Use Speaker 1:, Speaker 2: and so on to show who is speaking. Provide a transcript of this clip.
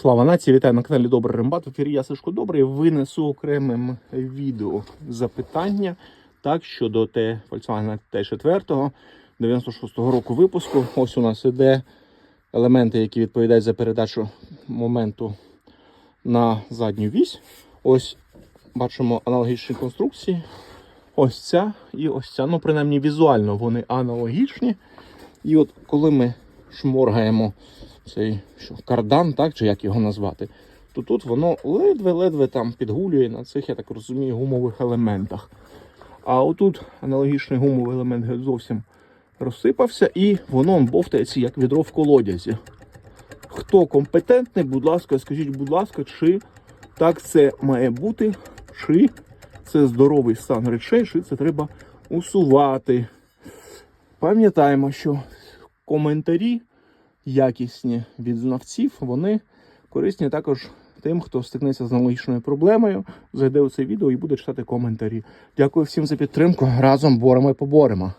Speaker 1: Слава нації, вітаю на каналі Добрий Рембат. В ефірі я Сашко Добрий. Винесу окремим відео запитання так, щодо Т Volkswagen Т4 96-го року випуску. Ось у нас іде елементи, які відповідають за передачу моменту на задню вісь. Ось бачимо аналогічні конструкції. Ось ця і ось ця. Ну, принаймні візуально вони аналогічні. І от коли ми шморгаємо цей що, кардан, так, чи як його назвати, то тут воно ледве-ледве там підгулює на цих, я так розумію, гумових елементах. А отут аналогічний гумовий елемент зовсім розсипався, і воно бовтається як відро в колодязі. Хто компетентний, будь ласка, скажіть, будь ласка, чи так це має бути, чи це здоровий стан речей, чи це треба усувати. Пам'ятаємо, що коментарі якісні від знавців, вони корисні також тим, хто стикнеться з аналогічною проблемою, зайде у це відео і буде читати коментарі. Дякую всім за підтримку. Разом боремо і поборемо.